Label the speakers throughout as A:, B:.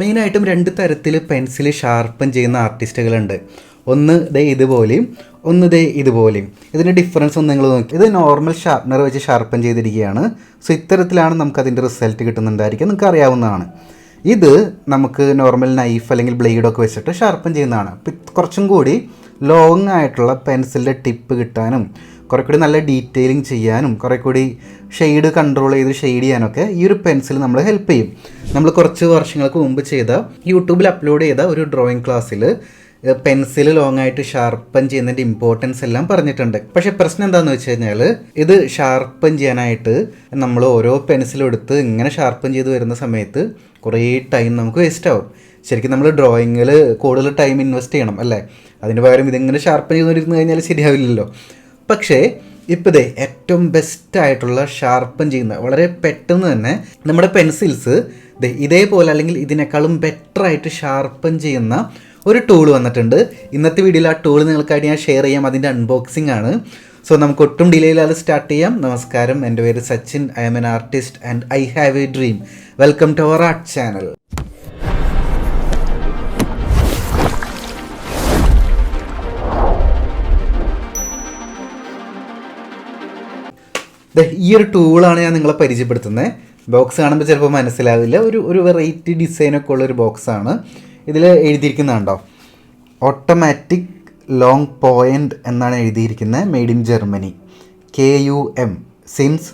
A: മെയിനായിട്ടും രണ്ട് തരത്തിൽ പെൻസിൽ ഷാർപ്പൻ ചെയ്യുന്ന ആർട്ടിസ്റ്റുകളുണ്ട്. ഒന്ന് ദേ ഇതുപോലെയും ഒന്ന് ദേ ഇതുപോലെയും ഇതിന്റെ ഡിഫറൻസ് ഒന്ന് നിങ്ങൾ നോക്കി. ഇത് നോർമൽ ഷാർപ്പനർ വെച്ച് ഷാർപ്പൻ ചെയ്തിരിക്കുകയാണ്. സോ ഇത്തരത്തിലാണ് നമുക്ക് അതിന്റെ റിസൾട്ട് കിട്ടുന്നുണ്ടായിരിക്കും നിങ്ങൾക്ക് അറിയാവുന്നതാണ്. ഇത് നമുക്ക് നോർമൽ നൈഫ് അല്ലെങ്കിൽ ബ്ലേഡൊക്കെ വെച്ചിട്ട് ഷാർപ്പൻ ചെയ്യുന്നതാണ്. കുറച്ചും കൂടി ലോങ് ആയിട്ടുള്ള പെൻസിലിന്റെ ടിപ്പ് കിട്ടാനും കുറെ കൂടി നല്ല ഡീറ്റെയിലിംഗ് ചെയ്യാനും കുറേ കൂടി ഷെയ്ഡ് കൺട്രോൾ ചെയ്ത് ഷെയ്ഡ് ചെയ്യാനൊക്കെ ഈ ഒരു പെൻസിൽ നമ്മൾ ഹെൽപ്പ് ചെയ്യും. നമ്മൾ കുറച്ച് വർഷങ്ങൾക്ക് മുമ്പ് ചെയ്ത യൂട്യൂബിൽ അപ്ലോഡ് ചെയ്ത ഒരു ഡ്രോയിങ് ക്ലാസ്സിൽ പെൻസിൽ ലോങ് ആയിട്ട് ഷാർപ്പൻ ചെയ്യുന്നതിന്റെ ഇമ്പോർട്ടൻസ് എല്ലാം പറഞ്ഞിട്ടുണ്ട്. പക്ഷേ പ്രശ്നം എന്താണെന്ന് വെച്ച് കഴിഞ്ഞാൽ ഇത് ഷാർപ്പൻ ചെയ്യാനായിട്ട് നമ്മൾ ഓരോ പെൻസിലും എടുത്ത് ഇങ്ങനെ ഷാർപ്പൻ ചെയ്ത് വരുന്ന സമയത്ത് കുറേ ടൈം നമുക്ക് വേസ്റ്റ് ആവും. ശരിക്കും നമ്മൾ ഡ്രോയിങ്ങിൽ കൂടുതൽ ടൈം ഇൻവെസ്റ്റ് ചെയ്യണം അല്ലേ? അതിന് പകരം ഇതിങ്ങനെ ഷാർപ്പൻ ചെയ്തുകൊണ്ടിരുന്ന് കഴിഞ്ഞാൽ ശരിയാവില്ലല്ലോ. പക്ഷേ ഇപ്പോൾ ഇതേ ഏറ്റവും ബെസ്റ്റ് ആയിട്ടുള്ള ഷാർപ്പൻ ചെയ്യുന്ന വളരെ പെട്ടെന്ന് തന്നെ നമ്മുടെ പെൻസിൽസ് ഇതേപോലെ അല്ലെങ്കിൽ ഇതിനേക്കാളും ബെറ്റർ ആയിട്ട് ഷാർപ്പൻ ചെയ്യുന്ന ഒരു ടൂൾ വന്നിട്ടുണ്ട്. ഇന്നത്തെ വീഡിയോയിൽ ആ ടൂൾ നിങ്ങൾക്കായിട്ട് ഞാൻ ഷെയർ ചെയ്യാം. അതിന്റെ അൺബോക്സിംഗ് ആണ്. സോ നമുക്ക് ഒട്ടും ഡിലേ ഇല്ലാതെ സ്റ്റാർട്ട് ചെയ്യാം. നമസ്കാരം. എന്റെ പേര് Sachin. I am an artist and I have a dream welcome to our art channel ഈ ഒരു ടൂളാണ് ഞാൻ നിങ്ങളെ പരിചയപ്പെടുത്തുന്നത് ബോക്സ് കാണുമ്പോൾ ചിലപ്പോൾ മനസ്സിലാവില്ല. ഒരു ഒരു വെറൈറ്റി ഡിസൈനൊക്കെ ഉള്ള ഒരു ബോക്സാണ് ഇതിൽ എഴുതിയിരിക്കുന്നുണ്ടോ ഓട്ടോമാറ്റിക് ലോങ് പോയിന്റ് എന്നാണ് എഴുതിയിരിക്കുന്നത്. Made in Germany K U M since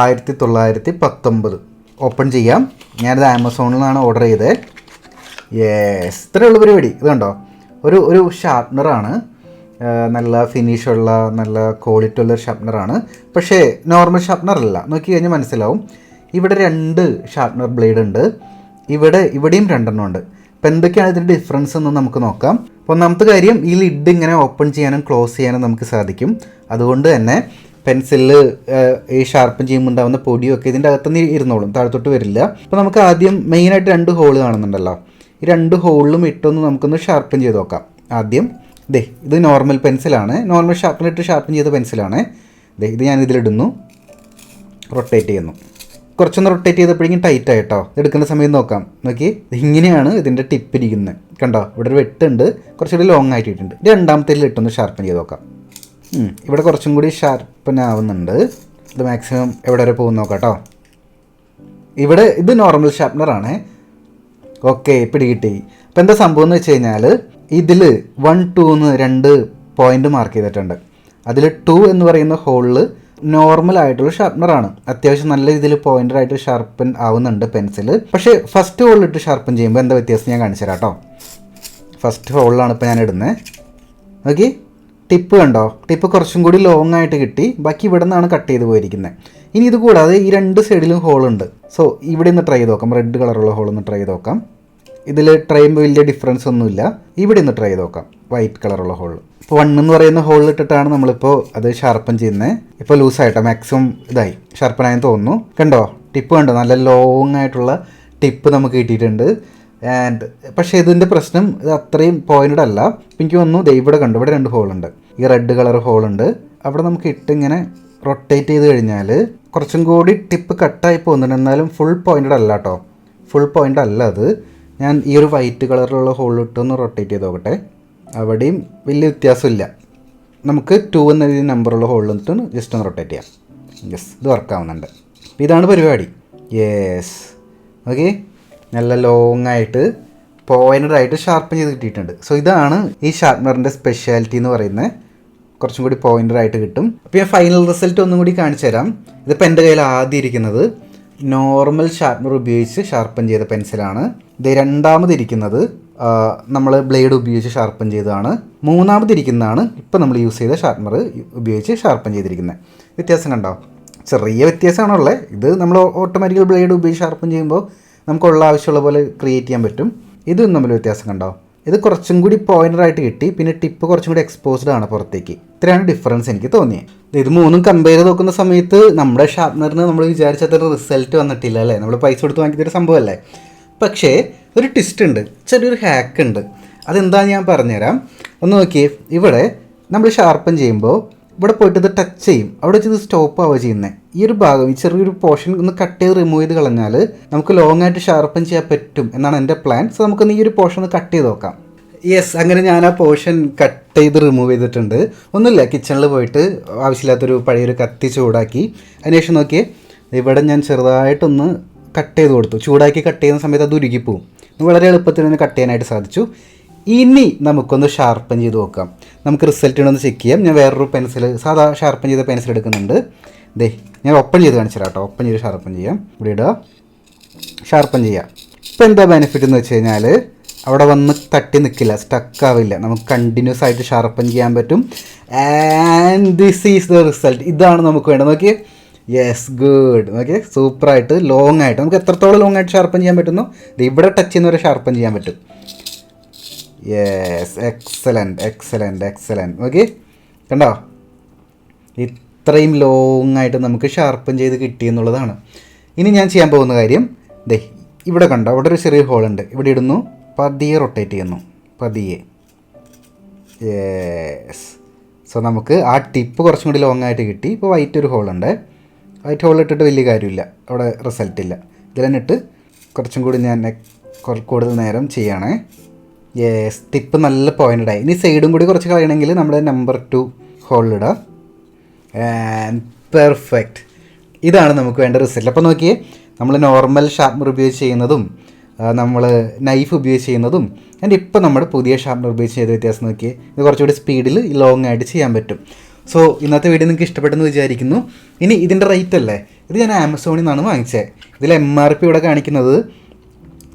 A: ആയിരത്തി തൊള്ളായിരത്തി പത്തൊമ്പത് ഓപ്പൺ ചെയ്യാം. ഞാനിത് ആമസോണിൽ നിന്നാണ് ഓർഡർ ചെയ്തത് യെസ് ഇത്രയുള്ള പരിപാടി. ഇത് കണ്ടോ? ഒരു ഒരു ഷാർപ്നറാണ് നല്ല ഫിനിഷുള്ള നല്ല ക്വാളിറ്റി ഉള്ള ഷാർപ്നറാണ് പക്ഷേ നോർമൽ ഷാർപ്നർ അല്ല. നോക്കി കഴിഞ്ഞാൽ മനസ്സിലാവും. ഇവിടെ രണ്ട് ഷാർപ്നർ ബ്ലേഡ് ഉണ്ട്. ഇവിടെ ഇവിടെയും രണ്ടെണ്ണം ഉണ്ട്. അപ്പോൾ എന്തൊക്കെയാണ് ഇതിന്റെ ഡിഫറൻസ് എന്ന് നമുക്ക് നോക്കാം. അപ്പോൾ ഒന്നാമത്തെ കാര്യം ഈ ലിഡ് ഇങ്ങനെ ഓപ്പൺ ചെയ്യാനും ക്ലോസ് ചെയ്യാനും നമുക്ക് സാധിക്കും. അതുകൊണ്ട് തന്നെ പെൻസിലിൽ ഈ ഷാർപ്പൻ ചെയ്യുമ്പോൾ ഉണ്ടാകുന്ന പൊടിയൊക്കെ ഇതിന്റെ അകത്തുനിന്ന് ഇരുന്നോളും. താഴത്തോട്ട് വരില്ല. അപ്പോൾ നമുക്ക് ആദ്യം മെയിനായിട്ട് രണ്ട് ഹോൾ കാണുന്നുണ്ടല്ലോ. ഈ രണ്ട് ഹോളിലും ഇട്ടൊന്ന് നമുക്കൊന്ന് ഷാർപ്പൻ ചെയ്ത് നോക്കാം. ആദ്യം ദേ ഇത് നോർമൽ പെൻസിലാണ് നോർമൽ ഷാർപ്പനിട്ട് ഷാർപ്പൻ ചെയ്ത പെൻസിലാണ് ദേ ഇത് ഞാൻ ഇതിലിടുന്നു. റൊട്ടേറ്റ് ചെയ്യുന്നു. കുറച്ചൊന്ന് റൊട്ടേറ്റ് ചെയ്തപ്പോഴേക്കും ടൈറ്റ് ആയിട്ടോ എടുക്കുന്ന സമയം നോക്കാം. നോക്കി ഇങ്ങനെയാണ് ഇതിന്റെ ടിപ്പ് ഇരിക്കുന്നത്. കണ്ടോ? ഇവിടെ ഒരു വെട്ടുണ്ട്. കുറച്ചുകൂടി ലോങ് ആയിട്ടിട്ടുണ്ട്. രണ്ടാമത്തെ ഇട്ടൊന്ന് ഷാർപ്പൻ ചെയ്ത് നോക്കാം. ഇവിടെ കുറച്ചും കൂടി ഷാർപ്പൻ ആവുന്നുണ്ട്. ഇത് മാക്സിമം എവിടെ വരെ പോകുന്ന നോക്കാം കേട്ടോ ഇവിടെ ഇത് നോർമൽ ഷാർപ്പനറാണ് ഓക്കെ പിടികിട്ടി. അപ്പം എന്താ സംഭവം എന്ന് വെച്ച് കഴിഞ്ഞാൽ ഇതിൽ വൺ ടു എന്ന് രണ്ട് പോയിന്റ് മാർക്ക് ചെയ്തിട്ടുണ്ട്. അതിൽ ടു എന്ന് പറയുന്ന ഹോളിൽ നോർമൽ ആയിട്ടുള്ള ഷാർപ്പനറാണ് അത്യാവശ്യം നല്ല രീതിയിൽ പോയിന്റർ ആയിട്ട് ഷാർപ്പൻ ആവുന്നുണ്ട് പെൻസിൽ പക്ഷേ ഫസ്റ്റ് ഹോളിലിട്ട് ഷാർപ്പൻ ചെയ്യുമ്പോൾ എന്താ വ്യത്യാസം ഞാൻ കാണിച്ചു തരാം കേട്ടോ ഫസ്റ്റ് ഹോളിലാണ് ഇപ്പോൾ ഞാൻ ഇടുന്നത് നോക്കി. ടിപ്പ് കണ്ടോ? ടിപ്പ് കുറച്ചും കൂടി ലോങ് ആയിട്ട് കിട്ടി. ബാക്കി ഇവിടെ നിന്നാണ് കട്ട് ചെയ്ത് പോയിരിക്കുന്നത് ഇനി ഇത് കൂടാതെ ഈ രണ്ട് സൈഡിലും ഹോളുണ്ട് സോ ഇവിടെ നിന്ന് ട്രൈ ചെയ്ത് നോക്കാം. റെഡ് കളറുള്ള ഹോൾ ഒന്ന് ട്രൈ ചെയ്ത് നോക്കാം. ഇതിൽ ട്രൈ വലിയ ഡിഫറൻസ് ഒന്നുമില്ല. ഇവിടെ നിന്ന് ട്രൈ നോക്കാം. വൈറ്റ് കളറുള്ള ഹോൾ ഇപ്പോൾ വൺ എന്ന് പറയുന്ന ഹോളിൽ ഇട്ടിട്ടാണ് നമ്മളിപ്പോൾ അത് ഷാർപ്പൻ ചെയ്യുന്നത് ഇപ്പോൾ ലൂസായിട്ടോ മാക്സിമം ഇതായി. ഷാർപ്പനായെന്ന് തോന്നുന്നു. കണ്ടോ? ടിപ്പ് കണ്ടോ? നല്ല ലോങ് ആയിട്ടുള്ള ടിപ്പ് നമുക്ക് കിട്ടിയിട്ടുണ്ട്. ആൻഡ് പക്ഷേ ഇതിന്റെ പ്രശ്നം ഇത് അത്രയും പോയിന്റഡ് അല്ല. എനിക്ക് വന്നു ദേ ഇവിടെ കണ്ടു? ഇവിടെ രണ്ട് ഹോളുണ്ട് ഈ റെഡ് കളർ ഹോളുണ്ട് അവിടെ നമുക്ക് ഇട്ടിങ്ങനെ റൊട്ടേറ്റ് ചെയ്ത് കഴിഞ്ഞാൽ കുറച്ചും കൂടി ടിപ്പ് കട്ടായി പോകുന്നുണ്ട്. എന്നാലും ഫുൾ പോയിന്റഡ് അല്ല കേട്ടോ ഫുൾ പോയിന്റ് അല്ല അത്. ഞാൻ ഈ ഒരു വൈറ്റ് കളറിലുള്ള ഹോളിലിട്ടൊന്ന് റൊട്ടേറ്റ് ചെയ്ത് നോക്കട്ടെ അവിടെയും വലിയ വ്യത്യാസമില്ല. നമുക്ക് ടു എന്ന രീതിയിൽ നമ്പറുള്ള ഹോളിൽ നിന്നിട്ട് ജസ്റ്റ് ഒന്ന് റൊട്ടേറ്റ് ചെയ്യാം. യെസ് ഇത് വർക്കാവുന്നുണ്ട് ഇതാണ് പരിപാടി. യെസ് ഓക്കെ നല്ല ലോങ് ആയിട്ട് പോയിന്റഡ് ആയിട്ട് ഷാർപ്പൻ ചെയ്ത് കിട്ടിയിട്ടുണ്ട്. സോ ഇതാണ് ഈ ഷാർപ്പനറിന്റെ സ്പെഷ്യാലിറ്റി എന്ന് പറയുന്നത്. കുറച്ചും കൂടി പോയിന്റഡ് ആയിട്ട് കിട്ടും. അപ്പോൾ ഞാൻ ഫൈനൽ റിസൾട്ട് ഒന്നും കൂടി കാണിച്ചു തരാം ഇതിപ്പോൾ എന്റെ കയ്യിൽ ആദ്യം ഇരിക്കുന്നത് നോർമൽ ഷാർപ്പനർ ഉപയോഗിച്ച് ഷാർപ്പൻ ചെയ്ത പെൻസിലാണ്. ഇത് രണ്ടാമതിരിക്കുന്നത് നമ്മൾ ബ്ലേഡ് ഉപയോഗിച്ച് ഷാർപ്പൻ ചെയ്തതാണ്. മൂന്നാമതിരിക്കുന്നതാണ് ഇപ്പോൾ നമ്മൾ യൂസ് ചെയ്ത ഷാർപ്പനർ ഉപയോഗിച്ച് ഷാർപ്പൻ ചെയ്തിരിക്കുന്നത് വ്യത്യാസം കണ്ടോ? ചെറിയ വ്യത്യാസമാണുള്ളത് ഇത് നമ്മൾ ഓട്ടോമാറ്റിക്കൽ ബ്ലേഡ് ഉപയോഗിച്ച് ഷാർപ്പൻ ചെയ്യുമ്പോൾ നമുക്കുള്ള ആവശ്യമുള്ള പോലെ ക്രിയേറ്റ് ചെയ്യാൻ പറ്റും. ഇതും തമ്മിൽ വ്യത്യാസം കണ്ടോ? ഇത് കുറച്ചും കൂടി പോയിന്റർ ആയിട്ട് കിട്ടി പിന്നെ ടിപ്പ് കുറച്ചും കൂടി എക്സ്പോസ്ഡ് ആണ് പുറത്തേക്ക്. ഇത്രയാണ് ഡിഫറൻസ് എനിക്ക് തോന്നിയത്. ഇത് മൂന്നും കമ്പയർ ചെയ്ത് നോക്കുന്ന സമയത്ത് നമ്മുടെ ഷാർപ്പനറിന് നമ്മൾ വിചാരിച്ചത്ര റിസൾട്ട് വന്നിട്ടില്ല അല്ലേ? നമ്മൾ പൈസ കൊടുത്ത് വാങ്ങിയൊരു സംഭവമല്ലേ? പക്ഷേ ഒരു ട്വിസ്റ്റ് ഉണ്ട് ചെറിയൊരു ഹാക്ക് ഉണ്ട്. അതെന്താണെന്ന് ഞാൻ പറഞ്ഞുതരാം. ഒന്ന് നോക്കിയേ ഇവിടെ നമ്മൾ ഷാർപ്പൻ ചെയ്യുമ്പോൾ ഇവിടെ പോയിട്ട് ഇത് ടച്ച് ചെയ്യും. അവിടെ വെച്ച് ഇത് സ്റ്റോപ്പ് ആവുക ചെയ്യുന്നത് ഈ ഒരു ഭാഗം ഈ ചെറിയൊരു പോർഷൻ ഒന്ന് കട്ട് ചെയ്ത് റിമൂവ് ചെയ്ത് കളഞ്ഞാൽ നമുക്ക് ലോങ് ആയിട്ട് ഷാർപ്പൻ ചെയ്യാൻ പറ്റും എന്നാണ് എന്റെ പ്ലാൻ സോ നമുക്കൊന്ന് ഈ ഒരു പോർഷൻ ഒന്ന് കട്ട് ചെയ്ത് നോക്കാം. യെസ് അങ്ങനെ ഞാൻ ആ പോർഷൻ കട്ട് ചെയ്ത് റിമൂവ് ചെയ്തിട്ടുണ്ട്. ഒന്നുമില്ല കിച്ചണിൽ പോയിട്ട് ആവശ്യമില്ലാത്തൊരു പഴയൊരു കത്തി ചൂടാക്കി. അതിനുശേഷം നോക്കിയേ ഇവിടെ ഞാൻ ചെറുതായിട്ടൊന്ന് കട്ട് ചെയ്ത് കൊടുത്തു. ചൂടാക്കി കട്ട് ചെയ്യുന്ന സമയത്ത് അത് ഉരുകിപ്പോവും. വളരെ എളുപ്പത്തിൽ തന്നെ കട്ട് ചെയ്യാനായിട്ട് സാധിച്ചു. ഇനി നമുക്കൊന്ന് ഷാർപ്പൻ ചെയ്ത് നോക്കാം. നമുക്ക് റിസൾട്ട് ഒന്ന് ചെക്ക് ചെയ്യാം. ഞാൻ വേറൊരു പെൻസിൽ സാധാ ഷാർപ്പൻ ചെയ്ത പെൻസിൽ എടുക്കുന്നുണ്ട്. ദേ ഞാൻ ഓപ്പൺ ചെയ്ത് കാണിച്ചു കേട്ടോ ഓപ്പൺ ചെയ്ത് ഷാർപ്പൻ ചെയ്യാം. ഇവിടെ ഇടുക ഷാർപ്പൻ ചെയ്യാം. ഇപ്പം എന്താ ബെനിഫിറ്റ് എന്ന് വെച്ച് കഴിഞ്ഞാൽ അവിടെ വന്ന് തട്ടി നിൽക്കില്ല സ്റ്റക്ക് ആവില്ല. നമുക്ക് കണ്ടിന്യൂസ് ആയിട്ട് ഷാർപ്പൻ ചെയ്യാൻ പറ്റും. And this is the result ഇതാണ് നമുക്ക് വേണ്ടത്. നോക്കിയേ. യെസ് ഗുഡ് ഓക്കെ സൂപ്പറായിട്ട് ലോങ് ആയിട്ട്. നമുക്ക് എത്രത്തോളം ലോങ് ആയിട്ട് ഷാർപ്പൻ ചെയ്യാൻ പറ്റുന്നു? ഇവിടെ ടച്ച് ചെയ്യുന്നവരെ ഷാർപ്പൻ ചെയ്യാൻ പറ്റും. Yes excellent excellent excellent okay കണ്ടോ? ഇത്രയും ലോങ് ആയിട്ട് നമുക്ക് ഷാർപ്പൻ ചെയ്ത് കിട്ടി എന്നുള്ളതാണ്. ഇനി ഞാൻ ചെയ്യാൻ പോകുന്ന കാര്യം ദേ ഇവിടെ കണ്ടോ അവിടെ ഒരു ചെറിയ ഹോൾ ഉണ്ട്. ഇവിടെ ഇടുന്നു പതിയെ റൊട്ടേറ്റ് ചെയ്യുന്നു പതിയെ. യെസ് സോ നമുക്ക് ആ ടിപ്പ് കുറച്ചും കൂടി ലോങ് ആയിട്ട് കിട്ടി. ഇപ്പോൾ വൈറ്റ് ഒരു ഹോളുണ്ട് വൈറ്റ് ഹോൾ ഇട്ടിട്ട് വലിയ കാര്യമില്ല. അവിടെ റിസൾട്ട് ഇല്ല. ഇതിൽ തന്നെ കുറച്ചും കൂടി ഞാൻ കൂടുതൽ നേരം ചെയ്യണേ. യെസ് ടിപ്പ് നല്ല പോയിന്റ് ആയി. ഇനി സൈഡും കൂടി കുറച്ച് കളയണമെങ്കിൽ നമ്മുടെ നമ്പർ ടു ഹോളിലിടാം ആൻഡ് പെർഫെക്റ്റ് ഇതാണ് നമുക്ക് വേണ്ട റിസൾട്ട് അപ്പോൾ നോക്കിയേ നമ്മൾ നോർമൽ ഷാർപ്പ്നർ ഉപയോഗിച്ച് ചെയ്യുന്നതും നമ്മൾ നൈഫ് ഉപയോഗിച്ച് ചെയ്യുന്നതും ആൻഡ് ഇപ്പം നമ്മൾ പുതിയ ഷാർപ്പ്നർ ഉപയോഗിച്ച് ചെയ്ത വ്യത്യാസം നോക്കിയേ ഇത് കുറച്ചുകൂടി സ്പീഡിൽ ലോങ് ആയിട്ട് ചെയ്യാൻ പറ്റും. സോ ഇന്നത്തെ വീഡിയോ നിങ്ങൾക്ക് ഇഷ്ടപ്പെട്ടെന്ന് വിചാരിക്കുന്നു. ഇനി ഇതിന്റെ റേറ്റ് അല്ലേ? ഇത് ഞാൻ ആമസോണിൽ നിന്നാണ് വാങ്ങിച്ചത് ഇതിൽ എം ആർ പി ഇവിടെ കാണിക്കുന്നത്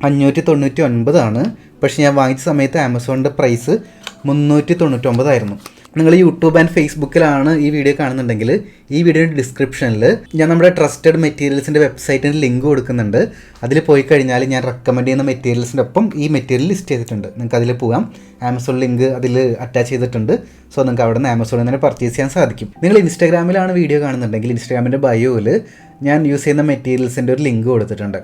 A: അഞ്ഞൂറ്റി തൊണ്ണൂറ്റി ഒൻപതാണ് പക്ഷേ ഞാൻ വാങ്ങിച്ച സമയത്ത് ആമസോണിന്റെ പ്രൈസ് മുന്നൂറ്റി തൊണ്ണൂറ്റൊമ്പതായിരുന്നു നിങ്ങൾ യൂട്യൂബ് ആൻഡ് ഫേസ്ബുക്കിലാണ് ഈ വീഡിയോ കാണുന്നുണ്ടെങ്കിൽ ഈ വീഡിയോ ഡിസ്ക്രിപ്ഷനിൽ ഞാൻ നമ്മുടെ ട്രസ്റ്റഡ് മെറ്റീരിയൽസിന്റെ വെബ്സൈറ്റിന് ലിങ്ക് കൊടുക്കുന്നുണ്ട്. അതിൽ പോയി കഴിഞ്ഞാൽ ഞാൻ റെക്കമെൻഡ് ചെയ്യുന്ന മെറ്റീരിയൽസിന്റെ ഒപ്പം ഈ മെറ്റീരിയൽ ലിസ്റ്റ് ചെയ്തിട്ടുണ്ട്. നിങ്ങൾക്ക് അതിൽ പോകാം ആമസോൺ ലിങ്ക് അതിൽ അറ്റാച്ച് ചെയ്തിട്ടുണ്ട്. സോ നിങ്ങൾക്ക് അവിടെ നിന്ന് ആമസോണിൽ തന്നെ പർച്ചേസ് ചെയ്യാൻ സാധിക്കും. നിങ്ങൾ ഇൻസ്റ്റാഗ്രാമിലാണ് വീഡിയോ കാണുന്നുണ്ടെങ്കിൽ ഇൻസ്റ്റാഗ്രാമിന്റെ ബയോയിൽ ഞാൻ യൂസ് ചെയ്യുന്ന മെറ്റീരിയൽസിന്റെ ഒരു ലിങ്ക് കൊടുത്തിട്ടുണ്ട്.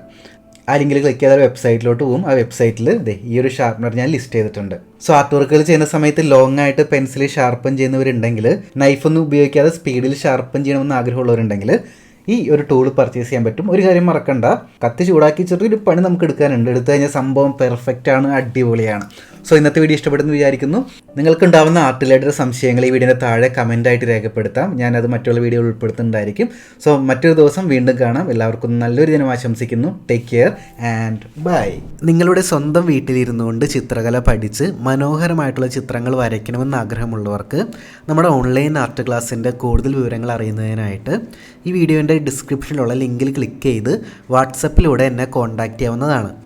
A: ആ ലിങ്കിൽ ക്ലിക്ക് ചെയ്താൽ വെബ്സൈറ്റിലോട്ട് പോകും ആ വെബ്സൈറ്റിൽ ഈ ഒരു ഷാർപ്പനർ ഞാൻ ലിസ്റ്റ് ചെയ്തിട്ടുണ്ട്. സോ ആർട്ട് വർക്കുകൾ ചെയ്യുന്ന സമയത്ത് ലോങ് ആയിട്ട് പെൻസിൽ ഷാർപ്പൻ ചെയ്യുന്നവരുണ്ടെങ്കിൽ നൈഫൊന്നും ഉപയോഗിക്കാതെ സ്പീഡിൽ ഷാർപ്പൻ ചെയ്യണമെന്ന് ആഗ്രഹമുള്ളവരുണ്ടെങ്കിൽ ഈ ഒരു ടൂൾ പർച്ചേസ് ചെയ്യാൻ പറ്റും. ഒരു കാര്യം മറക്കണ്ട. കത്തി ചൂടാക്കി ചെറിയൊരു പണി നമുക്ക് എടുക്കാനുണ്ട്. എടുത്തു കഴിഞ്ഞാൽ സംഭവം പെർഫെക്റ്റ് ആണ് അടിപൊളിയാണ്. സോ ഇന്നത്തെ വീഡിയോ ഇഷ്ടപ്പെടുന്നു വിചാരിക്കുന്നു. നിങ്ങൾക്കുണ്ടാവുന്ന ആർട്ട് റിലേറ്റഡ് സംശയങ്ങൾ ഈ വീഡിയോയുടെ താഴെ കമന്റായിട്ട് രേഖപ്പെടുത്താം. ഞാനത് മറ്റുള്ള വീഡിയോ ഉൾപ്പെടുത്തുന്നുണ്ടായിരിക്കും. സോ മറ്റൊരു ദിവസം വീണ്ടും കാണാം. എല്ലാവർക്കും നല്ലൊരു ദിനം ആശംസിക്കുന്നു. ടേക്ക് കെയർ ആൻഡ് ബൈ നിങ്ങളുടെ സ്വന്തം വീട്ടിലിരുന്നുകൊണ്ട് ചിത്രകല പഠിച്ച് മനോഹരമായിട്ടുള്ള ചിത്രങ്ങൾ വരയ്ക്കണമെന്ന് ആഗ്രഹമുള്ളവർക്ക് നമ്മുടെ ഓൺലൈൻ ആർട്ട് ക്ലാസ്സിന്റെ കൂടുതൽ വിവരങ്ങൾ അറിയുന്നതിനായിട്ട് ഈ വീഡിയോന്റെ ഡിസ്ക്രിപ്ഷനിലുള്ള ലിങ്കിൽ ക്ലിക്ക് ചെയ്ത് വാട്സപ്പിലൂടെ എന്നെ കോൺടാക്റ്റ് ചെയ്യാവുന്നതാണ്.